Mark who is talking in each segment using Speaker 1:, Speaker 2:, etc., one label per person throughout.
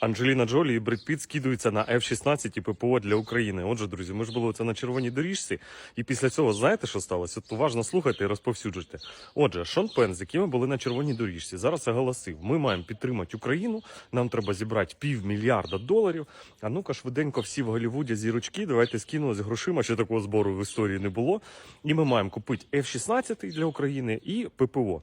Speaker 1: Анджеліна Джолі і Бред Піт скидуються на F-16 і ППО для України. Отже, друзі, ми ж були це на червоній доріжці, і після цього знаєте, що сталося? От уважно слухайте і розповсюджуйте. Отже, Шон Пен, з яким ми були на червоній доріжці, зараз оголосив: ми маємо підтримати Україну. Нам треба зібрати півмільярда доларів. А ну-ка, швиденько всі в Голлівуді зірочки. Давайте скинули з грошима. Ще такого збору в історії не було. І ми маємо купити F-16 для України і ППО.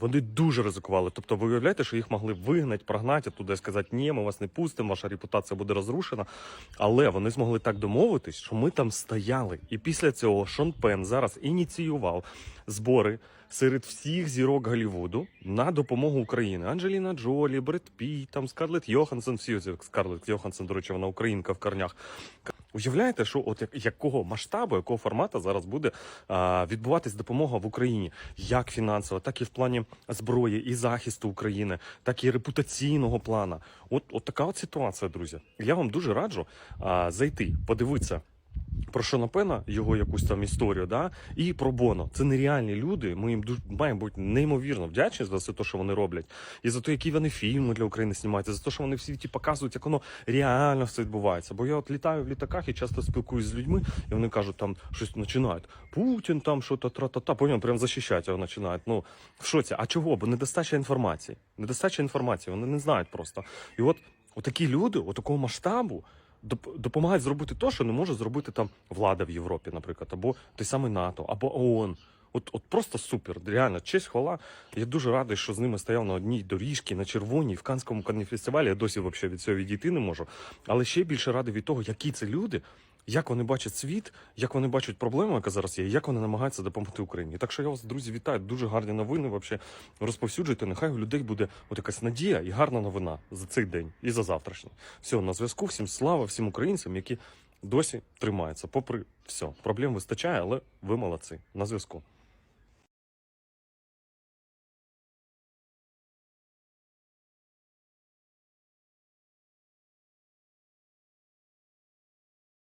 Speaker 1: Вони дуже ризикували. Тобто, ви уявляєте, що їх могли вигнати, прогнати туди, сказати, ні, ми вас не пустимо, ваша репутація буде розрушена. Але вони змогли так домовитись, що ми там стояли. І після цього Шон Пен зараз ініціював збори серед всіх зірок Голлівуду на допомогу Україні. Анджеліна Джолі, Бред Піт, там Скарлетт Йоханссон, всі Скарлетт Йоханссон, до речі, вона українка в корнях. Уявляєте, що от як, якого масштабу, якого формату зараз буде а, відбуватись допомога в Україні, як фінансово, так і в плані зброї і захисту України, так і репутаційного плана. От, от така от ситуація, друзі. Я вам дуже раджу а, зайти, подивитися. Про Шона Пена, його якусь там історію, да, і про Боно. Це нереальні люди. Ми їм дуже маємо бути неймовірно вдячні за все що вони роблять, і за те, які вони фільми для України знімають, і за те, що вони всі ті показують, як воно реально все відбувається. Бо я от літаю в літаках і часто спілкуюсь з людьми, і вони кажуть, там щось починають. Путін там що то тра-та-та, потім прям захищати його починають. Ну в шоці. А чого? Бо недостача інформації. Недостача інформації, вони не знають просто. І от отакі люди, отакого масштабу доп- допомагають зробити те, що не може зробити там влада в Європі, наприклад, або той самий НАТО, або ООН. От, от просто супер, реально, честь, хвала. Я дуже радий, що з ними стояв на одній доріжці, на червоній, в Канському фестивалі. Я досі взагалі від цього відійти не можу. Але ще більше радий від того, які це люди, як вони бачать світ, як вони бачать проблему, яка зараз є, як вони намагаються допомогти Україні. Так що я вас, друзі, вітаю. Дуже гарні новини. Вообще розповсюджуйте. Нехай у людей буде от якась надія і гарна новина за цей день і за завтрашній. Все, на зв'язку. Всім слава, всім українцям, які досі тримаються. Попри все, проблем вистачає, але ви молодці. На зв'язку.